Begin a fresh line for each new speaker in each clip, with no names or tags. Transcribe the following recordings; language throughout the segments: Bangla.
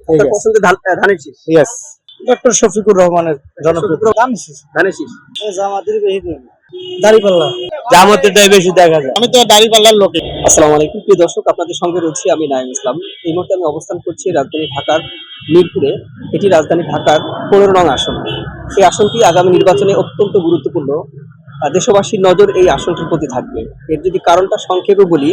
আপনার পছন্দের ধানের শীষ?
ইয়েস ডক্টর শফিকুর রহমানের জনপ্রিয়
শফিকুর
শীষ।
ধানের শীষ।
জামাতের বেশি দাড়িপাল্লা। জামাতেরটাই বেশি দেখা যায়। আমি তো দাড়িপাল্লার লোকে।
আসসালামু আলাইকুম। প্রিয় দর্শক আপনাদের সঙ্গে রয়েছি আমি নাইম ইসলাম। এই মুহূর্তে আমি অবস্থান করছি রাজধানী ঢাকার মিরপুরে। এটি রাজধানী ঢাকার পনেরো নং আসন। এই আসনটি আগামী নির্বাচনে অত্যন্ত গুরুত্বপূর্ণ। দেশবাসীর নজর এই আসনটির প্রতি থাকবে। এর যদি কারণটা সংক্ষেপে বলি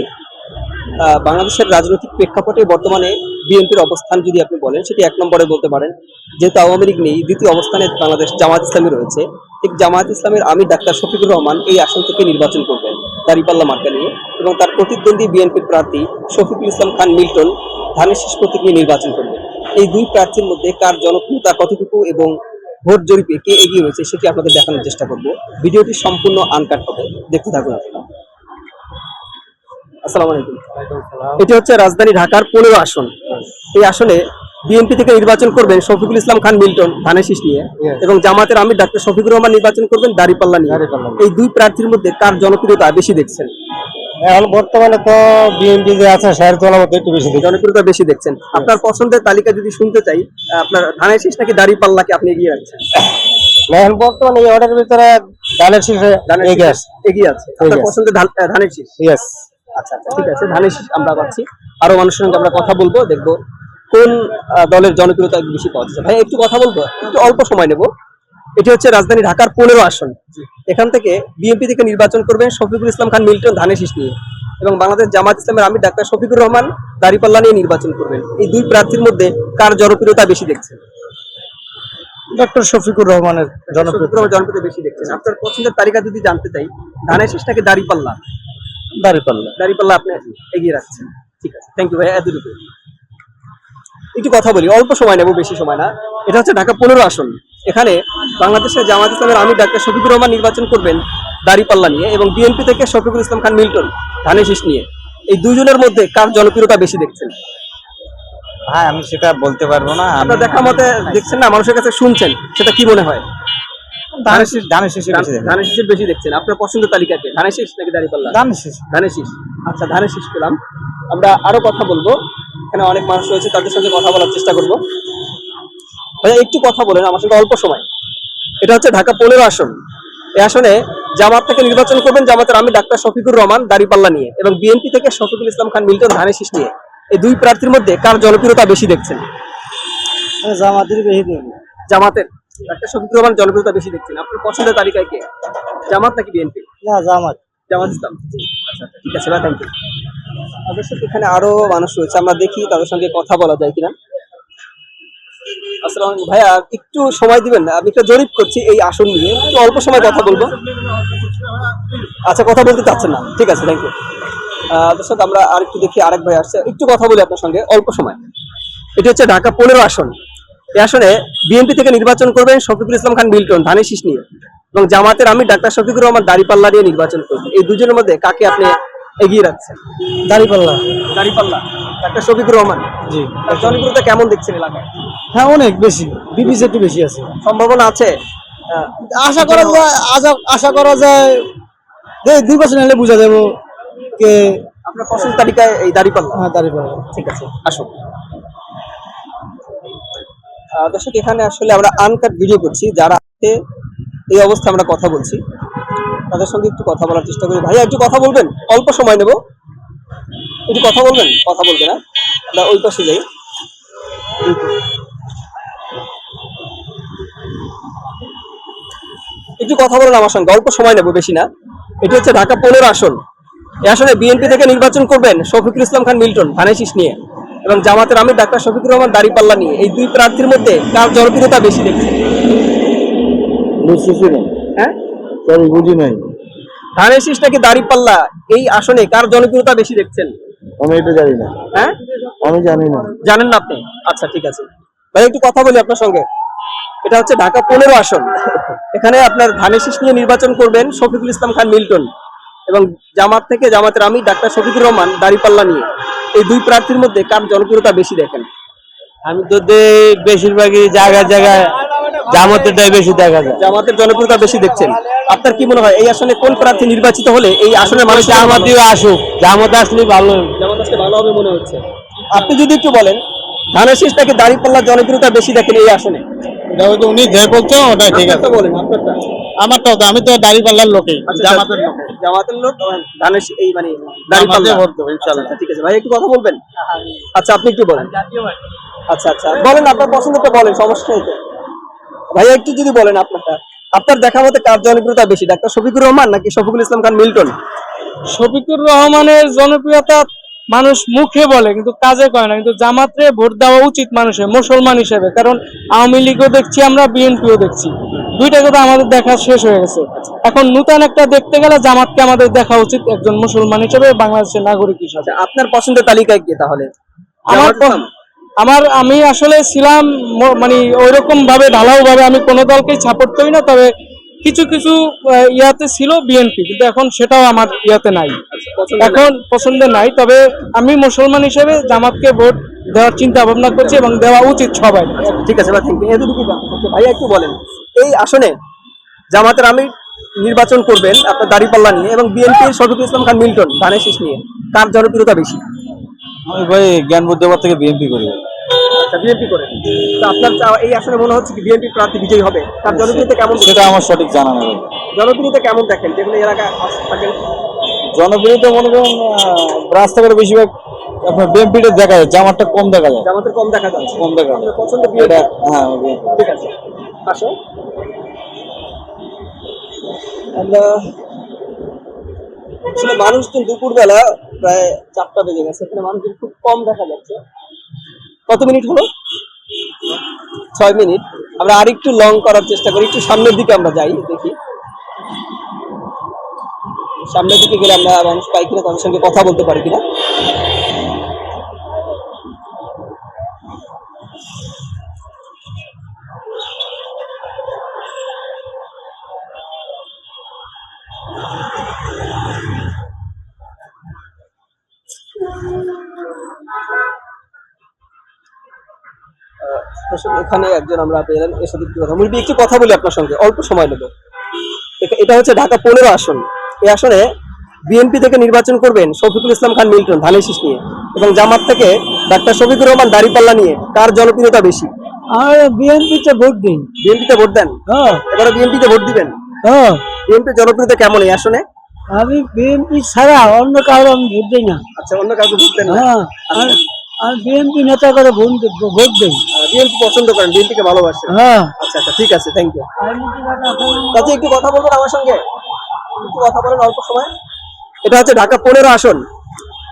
বাংলাদেশের রাজনৈতিক প্রেক্ষাপটে বর্তমানে বিএনপির অবস্থান যদি আপনি বলেন, সেটি এক নম্বরে বলতে পারেন। যেহেতু আওয়ামী লীগ নেই, দ্বিতীয় অবস্থানে বাংলাদেশ জামাত ইসলামী রয়েছে। ঠিক জামাত ইসলামের আমি ডাক্তার শফিকুর রহমান এই আসন থেকে নির্বাচন করবেন দাঁড়িপাল্লা মার্কা নিয়ে এবং তার প্রতিদ্বন্দ্বী বিএনপির প্রার্থী শফিকুল ইসলাম খান মিল্টন ধানের শেষ প্রতীক নিয়ে নির্বাচন করবেন। এই দুই প্রার্থীর মধ্যে কার জনপ্রিয়তা কতটুকু এবং ভোট জরিপে কে এগিয়ে রয়েছে, সেটি আপনাদের দেখানোর চেষ্টা করব। ভিডিওটি সম্পূর্ণ আনকাট হবে। দেখতে থাকুন আপনারা। আসসালামু আলাইকুম। এটি হচ্ছে রাজধানী ঢাকার পনেরো আসন। এই আসনে বিএনপি থেকে নির্বাচন করবেন শফিকুল ইসলাম খান মিল্টন ধানের শীষ নিয়ে এবং জামাতের আমির ডাক্তার শফিকুর রহমান নির্বাচন করবেন দাড়িপাল্লা নিয়ে। এই দুই প্রার্থীর মধ্যে কার জনপ্রিয়তা বেশি দেখছেন?
এখন বর্তমানে তো বিএনপি যে আছে শাহের তোলা মতো একটু বেশি দেখি
জনপ্রিয়তা বেশি দেখছেন। আপনার পছন্দের তালিকা যদি শুনতে চাই আপনার ধানের শীষ নাকি দাড়িপাল্লাকে আপনি এগিয়ে রাখছেন?
এখন বর্তমানে এই অর্ডারের ভিতরে ধানের শীষে
ধানের
এগিয়ে
শীষ এগিয়ে আছে। আপনার পছন্দের ধানের শীষ
ইয়েস
আচ্ছা আচ্ছা ঠিক আছে ধানের শীষ আমরা পাচ্ছি। আরও মানুষের সঙ্গে আমরা কথা বলব দেখব কোন দলের জনপ্রিয়তা বেশি পাওয়া যাচ্ছে। ভাই একটু কথা বলব একটু অল্প সময় নেব। এটি হচ্ছে রাজধানী ঢাকার পনেরো আসন। এখান থেকে বিএনপি থেকে নির্বাচন করবেন শফিকুল ইসলাম খান মিল্টন ধানের শীষ নিয়ে। এবং বাংলাদেশ জামাত ইসলামের আমির ডাক্তার শফিকুর রহমান দাড়িপাল্লা নিয়ে নির্বাচন করবেন। এই দুই প্রার্থীর মধ্যে কার জনপ্রিয়তা বেশি দেখছেন?
ডক্টর শফিকুর রহমানের জনপ্রিয়
জনপ্রিয়তা। বেশি দেখছেন। আপনার পছন্দের তালিকা যদি জানতে চাই ধানের শীষ নাকি দাড়িপাল্লা।
দাড়িপাল্লা
দাঁড়িপাল্লা আপনি এগিয়ে রাখছেন। ঠিক আছে। থ্যাংক ইউ ভাই এতটুকু একটু কথা বলি অল্প সময় নেব বেশি সময় না। এটা হচ্ছে ঢাকা পনেরো আসন। এখানে বাংলাদেশের জামাত ইসলামের আমির ডাক্তার শফিকুর রহমান নির্বাচন করবেন দাঁড়িপাল্লা নিয়ে এবং বিএনপি থেকে শফিকুল ইসলাম খান মিল্টন ধানের শীষ নিয়ে। এই দুজনের মধ্যে কার জনপ্রিয়তা বেশি দেখছেন?
হ্যাঁ আমি সেটা বলতে পারব না।
আপনার দেখা মতে দেখছেন না? মানুষের কাছে শুনছেন। সেটা কি মনে হয়?
ধানের শীষ ধানের শীষে বেশি দেখি
ধানের শীষের বেশি দেখছেন। আপনার পছন্দের তালিকাকে ধানের শীষ নাকি দাঁড়িপাল্লা
ধানের শীষ।
ধানের শীষ। আচ্ছা ধানের শীষ পেলাম। আমরা আরও কথা বলব। এখানে অনেক মানুষ রয়েছে তাদের সঙ্গে কথা বলার চেষ্টা করব। ভাইয়া একটু কথা বলেন আমার সঙ্গে অল্প সময়। এটা হচ্ছে ঢাকা পনেরো আসন। এই আসনে জামাত থেকে নির্বাচন করবেন। জামাতের আমি ডাক্তার শফিকুর রহমান দাড়িপাল্লা নিয়ে। এবং বিএনপি থেকে শফিকুল ইসলাম খান মিল্টন ধানের শীষ নিয়ে। এই দুই প্রার্থীর মধ্যে কার জনপ্রিয়তা বেশি দেখছেন?
জামাতের
জামাতের। ডাক্তার শফিকুর রহমান জনপ্রিয়তা বেশি দেখছেন। আপনার পছন্দের তালিকায় কে? জামাত নাকি বিএনপি?
না জামাত।
জামাত ইসলাম। আচ্ছা আচ্ছা, ঠিক আছে ভাই থ্যাংক ইউ অবশ্যই এখানে আরও মানুষ রয়েছে আমরা দেখি তাদের সঙ্গে কথা বলা যায় কিনা। আসসালামু ভাইয়া একটু সময় দিবেন না? আমি একটা জরিপ করছি এই আসন নিয়ে। একটু অল্প সময় কথা বলব। আচ্ছা কথা বলতে চাচ্ছেন না। ঠিক আছে থ্যাংক ইউ দর্শক আমরা আরেকটু দেখি আরেক ভাই আসছে। একটু কথা বলি আপনার সঙ্গে অল্প সময়। এটি হচ্ছে ঢাকা পনেরো আসন। এই আসনে বিএনপি থেকে নির্বাচন করবেন শফিকুল ইসলাম খান মিল্টন ধানের শীষ নিয়ে। এবং জামাতের আমির ডাক্তার শফিকুর রহমান দাড়িপাল্লা নিয়ে নির্বাচন করবেন। এই দুজনের মধ্যে কাকে আপনি এগিয়ে রাখছেন?
দাড়িপাল্লা।
দাড়িপাল্লা ডাক্তার শফিকুর রহমান।
জি
জনপ্রিয়তা কেমন দেখছেন এলাকায়?
হ্যাঁ অনেক বেশি। বিপিসি একটু বেশি আছে।
সম্ভাবনা আছে?
আশা করা যায় আশা করা যায় যে দুই বছর হলে বোঝা যাব কে
আপনার পছন্দ তালিকায় এই দাড়িপাল্লা।
হ্যাঁ দাঁড়িপাল্লা।
ঠিক আছে আসুন। দর্শক, এখানে আসলে আমরা আনকাট ভিডিও করছি, যারা আছে, এই অবস্থায় আমরা কথা বলছি। তাদের সঙ্গে একটু কথা বলার চেষ্টা করি। ভাইয়া, একটু কথা বলবেন? অল্প সময় নেব। একটু কথা বলবেন? কথা বলবেন না? আমরা ওই পাশে যাই। একটু কথা বলেন আমার সঙ্গে, অল্প সময় নেব, বেশি না। এটি হচ্ছে ঢাকা পনেরো আসন। এই আসনে বিএনপি থেকে নির্বাচন করবেন শফিকুল ইসলাম খান মিল্টন, ধানের শীষ নিয়ে। এবং জামাতের আমির ডাক্তার শফিকুর রহমান দাড়িপাল্লা নিয়ে এই দুই প্রার্থীর মধ্যে কার জনপ্রিয়তা বেশি দেখছে
বুঝতেছি না।
হ্যাঁ?
সরি বুঝি নাই।
ধানের শীষ নাকি দাড়িপাল্লা? এই আসনে কার জনপ্রিয়তা বেশি দেখছেন?
আমি এটা জানি না।
হ্যাঁ?
আমি জানি না।
জানেন না আপনি? আচ্ছা ঠিক আছে। ভাই একটু কথা বলি আপনার সঙ্গে। এটা হচ্ছে ঢাকা পনেরো আসন। এখানে আপনার ধানের শীষ নিয়ে নির্বাচন করবেন শফিকুল ইসলাম খান মিল্টন এবং জামাত থেকে জামাতের আমি ডাক্তার শফিকুর রহমান দাড়িপাল্লা নিয়ে। এই দুই প্রার্থীর মধ্যে কার জনপ্রিয়তা বেশি দেখেন?
আমি তো বেশিরভাগই জায়গায় জায়গায় জামাতেরটাই বেশি দেখা যায়।
জামাতের জনপ্রিয়তা বেশি দেখছেন। আপনার কি মনে হয় এই আসনে কোন প্রার্থী নির্বাচিত হলে এই আসনের মানুষ
জামাতিও আসুক জামাত আসলে ভালো
জামাত আসলে ভালো হবে মনে হচ্ছে। আপনি যদি একটু বলেন ধানের শীষ নাকি দাড়ি পাল্লার জনপ্রিয়তা বেশি দেখেন এই আসনে?
উনি যে বলছে ওটাই ঠিক আছে।
বলেন আপনারটা।
আমারটাও তো আমি তো দাড়ি পাল্লার লোকই
আচ্ছা,
জামাতের লোক।
জামাতের লোক ধানের এই মানে দাড়ি
জামাতে
পাল্লা।
ভোট দেবো ইনশাল্লাহ
আচ্ছা, ঠিক আছে ভাই একটু কথা বলবেন? আচ্ছা আপনি একটু বলেন। আচ্ছা আচ্ছা বলেন আপনার পছন্দটা বলেন সমস্যা নেই তো। ভাইয়া একটু যদি বলেন আপনারটা। আপনার দেখা মতে কার জনপ্রিয়তা বেশি ডাক্তার শফিকুর রহমান নাকি শফিকুল ইসলাম খান মিল্টন?
শফিকুর রহমানের জনপ্রিয়তা মানুষ মুখে বলে কিন্তু কাজে করে না। কিন্তু জামাতে ভোট দেওয়া উচিত মানুষের মুসলমান হিসেবে। কারণ আওয়ামী লীগও দেখছি আমরা বিএনপিও দেখছি। দুইটা কথা আমাদের দেখা শেষ হয়ে গেছে। এখন নূতন একটা দেখতে গেলে জামাতকে আমাদের দেখা উচিত একজন মুসলমান হিসেবে বাংলাদেশের নাগরিক হিসেবে।
আচ্ছা আপনার পছন্দের তালিকায় কি তাহলে?
আমার আমার আমি আসলে ছিলাম মানে ওইরকম ভাবে ঢালাও ভাবে আমি কোনো দলকেই সাপোর্ট করি না তবে কিছু কিছু ইয়াতে ছিল বিএনপি কিন্তু এখন সেটাও আমার ইয়াতে নাই। এখন পছন্দের নাই তবে আমি মুসলমান হিসেবে জামাতকে ভোট দেওয়ার চিন্তা ভাবনা করছি এবং দেওয়া উচিত সবাই।
ঠিক আছে এতটুকু ভাইয়া একটু বলেন। এই আসনে জামাতের আমি নির্বাচন করবেন আপনার দাড়িপাল্লা নিয়ে এবং বিএনপির শফিকুল ইসলাম খান মিল্টন ধানের শীষ নিয়ে। কার জনপ্রিয়তা বেশি?
আমি ভাই জ্ঞান বুদ্ধিবার থেকে বিএনপি করি।
আচ্ছা বিএনপি করে। তো আপনার এই আসনে মনে হচ্ছে কি বিএনপি প্রার্থী বিজয়ী হবে? তার জনপ্রিয়তা কেমন
সেটা আমার সঠিক জানা নেই।
জনপ্রিয়তা কেমন দেখেন? যেগুলো এলাকায় আস- থাকেন।
জনপ্রিয়তা মনে করেন রাস্তাঘাটে বেশিরভাগ আপনার বিএনপিটা দেখা যায় জামারটা কম দেখা যায়
জামাতের কম দেখা যাচ্ছে।
কম দেখা যায়
পছন্দ
হ্যাঁ
ঠিক আছে। আসো। আমরা আসলে মানুষজন দুপুরবেলা প্রায় চারটা বেজে গেছে এখানে মানুষজন খুব কম দেখা যাচ্ছে। কত মিনিট হলো? ছয় মিনিট। আমরা আর একটু লং করার চেষ্টা করি, একটু সামনের দিকে আমরা যাই, দেখি। সামনের দিকে গেলে আমরা মানুষ পাই কিনা তাদের সঙ্গে কথা বলতে পারি কিনা। দর্শক, এখানে একজন আমরা পেলেন এর সাথে একটু কথা মুরব্বী একটু কথা বলি আপনার সঙ্গে অল্প সময় নেব। এটা হচ্ছে ঢাকা পনেরো আসন। এই আসনে বিএনপি থেকে নির্বাচন করবেন শফিকুল ইসলাম খান মিল্টন ধানের শীষ নিয়ে। এবং জামাত থেকে ডাক্তার শফিকুর রহমান দাড়িপাল্লা নিয়ে কার জনপ্রিয়তা বেশি?
আর বিএনপিতে ভোট দিন।
বিএনপিতে ভোট দেন?
হ্যাঁ।
এবারে বিএনপিতে ভোট দিবেন?
হ্যাঁ।
বিএনপির জনপ্রিয়তা কেমন এই আসনে?
আমি বিএনপি ছাড়া অন্য কারও আমি ভোট দিই না।
আচ্ছা অন্য কাউকে ভোট দেন
হ্যাঁ। আর- বিএনপি নেতা করে ভোট ভোট দিই
বিএনপি পছন্দ করেন বিএনপি কে ভালোবাসেন
হ্যাঁ।
আচ্ছা আচ্ছা ঠিক আছে থ্যাংক ইউ চাচি একটু কথা বলবেন আমার সঙ্গে? একটু কথা বলেন অল্প সময়। এটা হচ্ছে ঢাকা পনেরো আসন।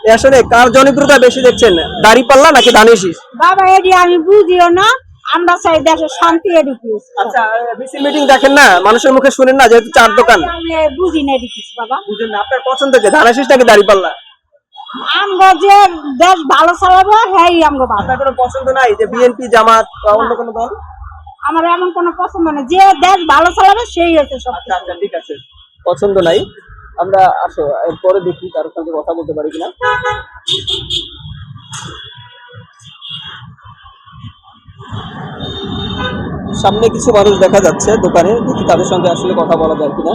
এই আসনে কার জনপ্রিয়তা বেশি দেখছেন দাড়িপাল্লা নাকি ধানের
বাবা এডি আমি বুঝিও না আমরা চাই দেশে শান্তি এডি কিছু
আচ্ছা বিসি মিটিং দেখেন না মানুষের মুখে শুনেন না যেহেতু চার দোকান।
আমি বুঝি না এডি কিছু বাবা।
বুঝেন না আপনার পছন্দ কে ধানের শীষ নাকি দাড়িপাল্লা?
আমগো যে দেশ ভালো চালাবো হ্যাঁ আমগো
আপনার কোনো পছন্দ নাই যে বিএনপি জামাত বা অন্য কোনো দল?
আমার এমন কোনো পছন্দ নেই। যে দেশ ভালো চালাবে সেই হচ্ছে সব
আচ্ছা আচ্ছা ঠিক আছে। পছন্দ নাই। আমরা আসো এরপরে দেখি কারোর সঙ্গে কথা বলতে পারি কিনা। সামনে কিছু মানুষ দেখা যাচ্ছে দোকানে দেখি তাদের সঙ্গে আসলে কথা বলা যায় কিনা।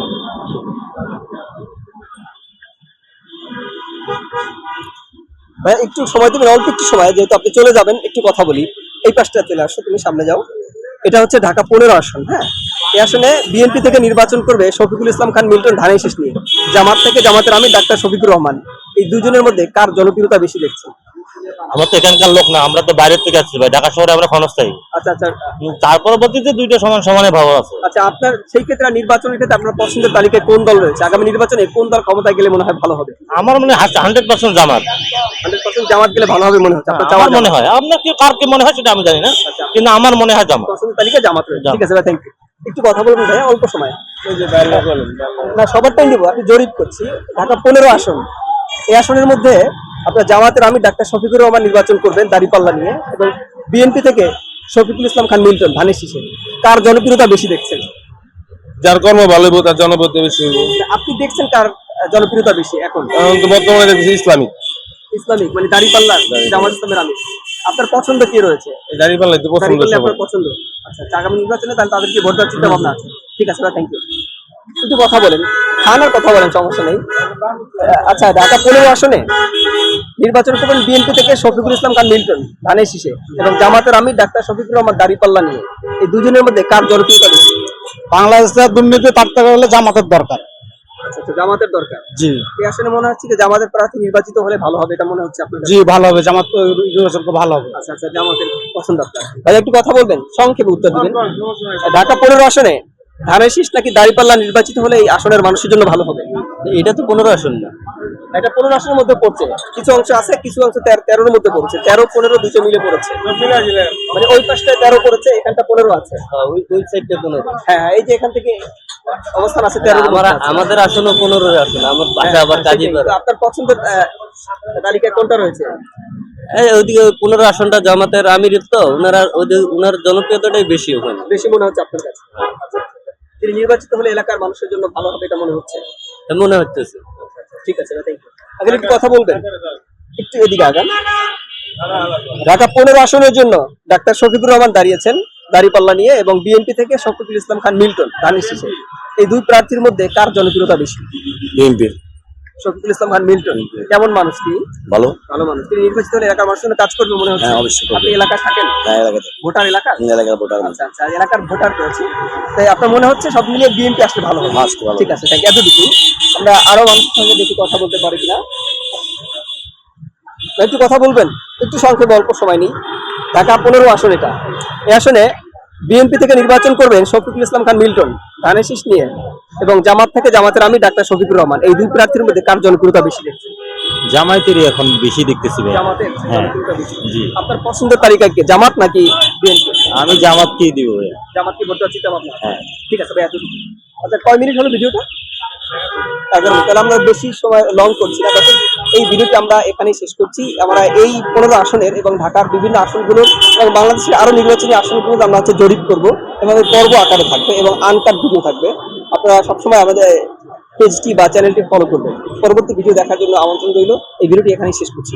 ভাইয়া, একটু সময় দেবেন, অল্প একটু সময়, যেহেতু আপনি চলে যাবেন, একটু কথা বলি। এই পাশটা চলে আসো, তুমি সামনে যাও। এটা হচ্ছে ঢাকা পনেরো আসন হ্যাঁ? এই আসনে বিএনপি থেকে নির্বাচন করবে শফিকুল ইসলাম খান, মিল্টন ধানের শেষ নিয়ে। জামাত থেকে জামাতের আমি ডাক্তার শফিকুর রহমান। এই দুজনের মধ্যে কার জনপ্রিয়তা বেশি দেখছেন?
আমরা তো এখানকার লোক না আমরা তো বাইরের থেকে আসছি ভাই ঢাকা শহরে আমরা ক্ষণস্থায়ী।
আচ্ছা আচ্ছা।
তার পরবর্তীতে দুইটা সমান সমানে ভাব আছে।
আচ্ছা আপনার সেই ক্ষেত্রে নির্বাচনের ক্ষেত্রে আপনার পছন্দের তালিকায় কোন দল রয়েছে? আগামী নির্বাচনে কোন দল ক্ষমতায় গেলে মনে হয় ভালো হবে?
আমার মনে হয় hundred percent Jamaat.
Hundred percent Jamaat গেলে ভালো হবে মনে হচ্ছে?
আমার মনে হয়। আপনার কি কার কি মনে হয় সেটা আমি জানি না
আচ্ছা।
কিন্তু আমার মনে হয় জামাত।
পছন্দের তালিকায় জামাত রয়েছে। ঠিক আছে ভাই থ্যাংক ইউ একটু কথা বলবেন ভাই অল্প সময়। না সবারটাই নিব আপনি জরিপ করছি। ঢাকা পনেরো আসন। এই আসনের মধ্যে আপনার জামাতের আমি ডাক্তার শফিকুর রহমান নির্বাচন করবেন দাড়িপাল্লা নিয়ে এবং বিএনপি থেকে শফিকুল ইসলাম খান মিল্টন ধানের শীষে। কার জনপ্রিয়তা বেশি দেখছেন?
যার কর্ম ভালো হইব তার জনপ্রিয়তা বেশি হইব।
আপনি দেখছেন কার জনপ্রিয়তা বেশি এখন?
বর্তমানে দেখছি ইসলামিক।
ইসলামিক মানে দাড়িপাল্লা জামাত ইসলামের আমি আপনার পছন্দ কি রয়েছে?
দাঁড়িয়ে পাল্লাই তো পছন্দ
আপনার পছন্দ? আচ্ছা আচ্ছা, আগামী নির্বাচনে তাহলে তাদেরকে ভোট দেওয়ার চিন্তা ভাবনা আছে। ঠিক আছে থ্যাংক ইউ একটু কথা বলেন। খানার কথা বলেন সমস্যা নেই। আচ্ছা ঢাকা পনেরো আসনে নির্বাচন করবেন বিএনপি থেকে শফিকুল ইসলাম খান মিল্টন ধানের শীষে। এবং জামাতের আমি ডাক্তার শফিকুর রহমান দাঁড়িপাল্লা নিয়ে। এই দুজনের মধ্যে কার জনপ্রিয়তা বেশি?
বাংলাদেশের দুর্নীতি থাকতে গেলে জামাতের দরকার।
আচ্ছা আচ্ছা, জামাতের দরকার?
জি।
আসলে মনে হচ্ছে যে জামাতের প্রার্থী নির্বাচিত হলে ভালো হবে এটা মনে হচ্ছে আপনার
জি ভালো হবে জামাত নির্বাচন ভালো হবে।
আচ্ছা আচ্ছা জামাতের পছন্দ আপনার। ভাই একটু কথা বলবেন সংক্ষেপে উত্তর দিবেন। ঢাকা পনেরো আসনে ধানের শীষ নাকি দাঁড়িপাল্লা নির্বাচিত হলে এই আসনের মানুষের জন্য ভালো হবে?
এটা তো পনেরো আসন না।
এটা পনেরো আসনের মধ্যে পড়ছে। কিছু অংশ আছে কিছু অংশ তেরো তেরোর মধ্যে পড়ছে। তেরো পনেরো দুটো মিলে পড়েছে। মানে ওই পাশটায় তেরো পড়েছে এখানটা পনেরো আছে।
ওই ওই সাইডটা পনেরো।
হ্যাঁ হ্যাঁ, এই যে এখান থেকে অবস্থান আছে তেরো
আমাদের আসনও পনেরো আসন আমার বাসা আবার কাজীপাড়া।
আপনার পছন্দের তালিকায় কোনটা রয়েছে?
এই ওইদিকে পনেরো আসনটা জামাতের আমিরের তো ওনারা ওনার জনপ্রিয়তাটাই বেশি ওখানে।
বেশি মনে হচ্ছে আপনার কাছে। তিনি নির্বাচিত হলে এলাকার মানুষের জন্য ভালো হবে এটা মনে হচ্ছে?
মনে হচ্ছে।
ঠিক আছে থ্যাংক ইউ এখন একটু কথা বলবেন। একটু এদিকে আগান। ঢাকা পনেরো আসনের জন্য ডাক্তার শফিকুর রহমান দাঁড়িয়েছেন দাঁড়িপাল্লা নিয়ে এবং বিএনপি থেকে শফিকুল ইসলাম খান মিল্টন ধানের এই দুই প্রার্থীর মধ্যে কার জনপ্রিয়তা বেশি?
বিএনপির।
শফিকুল ইসলাম খান মিল্টন। কেমন মানুষ তিনি
ভালো।
ভালো মানুষ। তিনি নির্বাচিত হলে এলাকার মানুষের জন্য কাজ করবে মনে হচ্ছে।
হ্যাঁ, অবশ্যই
আপনি এলাকায় থাকেন?
হ্যাঁ এলাকাতে।
ভোটার এলাকা
এলাকার ভোটার।
আচ্ছা আচ্ছা এলাকার ভোটার রয়েছে তাই আপনার মনে হচ্ছে সব মিলিয়ে বিএনপি আসলে ভালো হবে?
আসলে ভালো
ঠিক আছে থ্যাংক ইউ এতটুকু। আমরা আরও মানুষের সঙ্গে দেখি কথা বলতে পারি কিনা। একটু কথা বলবেন? একটু সংক্ষেপে অল্প সময় নেই। ঢাকা পনেরো আসন এটা। এই আসনে বিএনপি থেকে নির্বাচন করবেন শফিকুল ইসলাম খান মিল্টন। ধানের শীষ নিয়ে। এবং জামাত থেকে জামাতের আমি ডাক্তার শফিকুর রহমান। এই দুই প্রার্থীর মধ্যে কার জনপ্রিয়তা বেশি দেখছে
জামায়াতেরই এখন বেশি দেখতেছি ভাই।
জামাতের
হ্যাঁ। জি।
আপনার পছন্দের তালিকা কি? জামাত নাকি বিএনপি
আমি জামাতকেই দিব ভাই
জামাত কি ভোট
হ্যাঁ।
ঠিক আছে ভাই এত আচ্ছা কয় মিনিট হলো ভিডিওটা? মিনিট। তাহলে আমরা বেশি সময় লং করছি না। এই ভিডিওটি আমরা এখানেই শেষ করছি। আমরা এই পনেরো আসনের এবং ঢাকার বিভিন্ন আসনগুলো এবং বাংলাদেশের আরও নির্বাচনী আসনগুলো আমরা হচ্ছে জরিপ করব এবং পর্ব আকারে থাকবে এবং আনকাট ভিডিও থাকবে। আপনারা সবসময় আমাদের পেজটি বা চ্যানেলটি ফলো করবেন। পরবর্তী ভিডিও দেখার জন্য আমন্ত্রণ রইল। এই ভিডিওটি এখানেই শেষ করছি।